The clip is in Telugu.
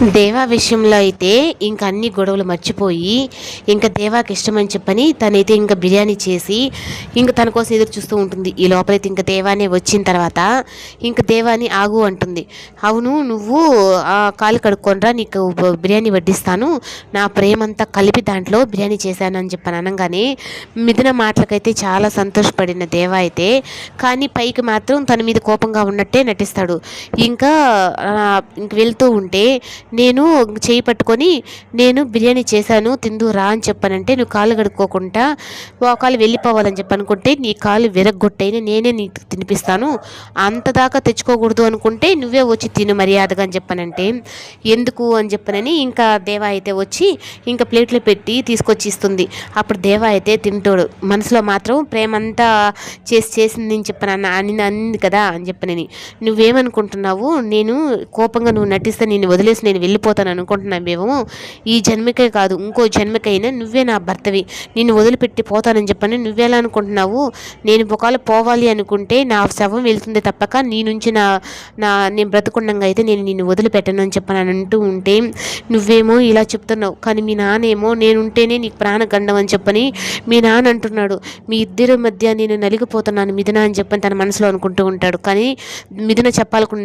దేవా విషయంలో అయితే ఇంక అన్ని గొడవలు మర్చిపోయి ఇంకా దేవాకి ఇష్టమని చెప్పని తనైతే ఇంకా బిర్యానీ చేసి ఇంకా తన కోసం ఎదురు చూస్తూ ఉంటుంది. ఈ లోపలైతే ఇంకా దేవానే వచ్చిన తర్వాత ఇంకా దేవాని ఆగు అంటుంది. అవును నువ్వు ఆ కాలు కడుక్కొనరా నీకు బిర్యానీ వడ్డిస్తాను. నా ప్రేమంతా కలిపి దాంట్లో బిర్యానీ చేశాను అని చెప్పని అనగానే మిథున మాటలకైతే చాలా సంతోషపడిన దేవా అయితే కానీ పైకి మాత్రం తన మీద కోపంగా ఉన్నట్టే నటిస్తాడు. ఇంకా ఇంక వెళ్తూ ఉంటే నేను చేయి పట్టుకొని నేను బిర్యానీ చేశాను తిందురా అని చెప్పానంటే నువ్వు కాళ్ళు కడుక్కోకుండా కాలు వెళ్ళిపోవాలని చెప్పనుకుంటే నీ కాలు విరగ్గొట్టయినా నేనే నీకు తినిపిస్తాను. అంత దాకా తెచ్చుకోకూడదు అనుకుంటే నువ్వే వచ్చి తిను మర్యాదగా అని చెప్పానంటే. ఎందుకు అని చెప్పనని ఇంకా దేవా అయితే వచ్చి ఇంకా ప్లేట్లో పెట్టి తీసుకొచ్చి ఇస్తుంది. అప్పుడు దేవా అయితే తింటాడు. మనసులో మాత్రం ప్రేమంతా చేసి చేసింది అని చెప్పను అని అంది కదా అని చెప్పనని. నువ్వేమనుకుంటున్నావు? నేను కోపంగా నువ్వు నటిస్తే నేను వదిలేసి నేను వెళ్ళిపోతాను అనుకుంటున్నావేమో ఈ జన్మకే కాదు ఇంకో జన్మకైనా నువ్వే నా భర్తవి. నిన్ను వదిలిపెట్టి పోతానని చెప్పని నువ్వెలా అనుకుంటున్నావు? నేను ఒకవేళ పోవాలి అనుకుంటే నా శవం వెళ్తుంది తప్పక నీ నుంచి నా నా నేను బ్రతుకుండంగా అయితే నేను నిన్ను వదిలిపెట్టను అని చెప్పని అంటూ ఉంటే నువ్వేమో ఇలా చెప్తున్నావు. కానీ మీ నాన్నేమో నేనుంటేనే నీకు ప్రాణగండం అని చెప్పని మీ నాన్న అంటున్నాడు. మీ ఇద్దరి మధ్య నేను నలిగిపోతున్నాను మిథున అని చెప్పని తన మనసులో అనుకుంటూ ఉంటాడు. కానీ మిథున చెప్పాలకుండా